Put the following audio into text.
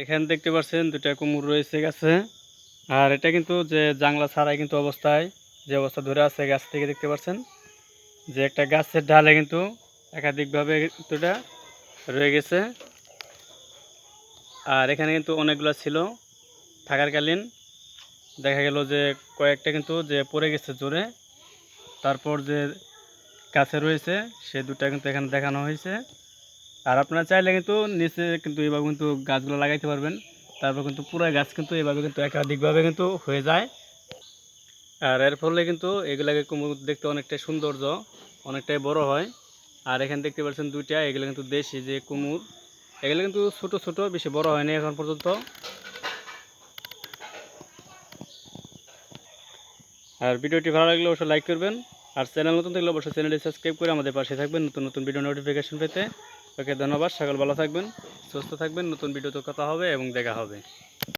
এখানে দেখতে পাচ্ছেন দুটা কুমড় রয়েছে গাছে। আর এটা কিন্তু যে জাংলা ছাড়াই কিন্তু অবস্থায়, যে অবস্থা ধরে আছে গাছ থেকে দেখতে পাচ্ছেন। যে একটা গাছের ডালে কিন্তু একাধিকভাবে দুটা রয়ে গেছে। আর এখানে কিন্তু অনেকগুলো ছিল থাকারকালীন দেখা গেল যে কয়েকটা কিন্তু যে পড়ে গেছে জোরে। তারপর যে গাছে রয়েছে, সে দুটা কিন্তু এখানে দেখানো হয়েছে। আর আপনারা চাইলে কিন্তু নিচে কিন্তু এভাবে কিন্তু গাছগুলো লাগাইতে পারবেন। তারপর কিন্তু পুরো গাছ কিন্তু এভাবে কিন্তু একাধিকভাবে কিন্তু হয়ে যায়। আর এর ফলে কিন্তু এগুলাকে কুমুর দেখতে অনেকটাই সৌন্দর্য, অনেকটাই বড় হয়। আর এখানে দেখতে পাচ্ছেন দুইটা, এগুলো কিন্তু দেশি যে কুমুর, এগুলো কিন্তু ছোট ছোট, বেশি বড় হয়নি এখন পর্যন্ত। আর ভিডিওটি ভালো লাগলে অবশ্যই লাইক করবেন। আর চ্যানেল নতুন থাকলে অবশ্যই চ্যানেলটি সাবস্ক্রাইব করে আমাদের পাশে থাকবেন। নতুন নতুন ভিডিও নোটিফিকেশন পেতে। ওকে ধন্যবাদ সকল ভালো থাকবেন সুস্থ থাকবেন নতুন ভিডিওতে কথা হবে এবং দেখা হবে।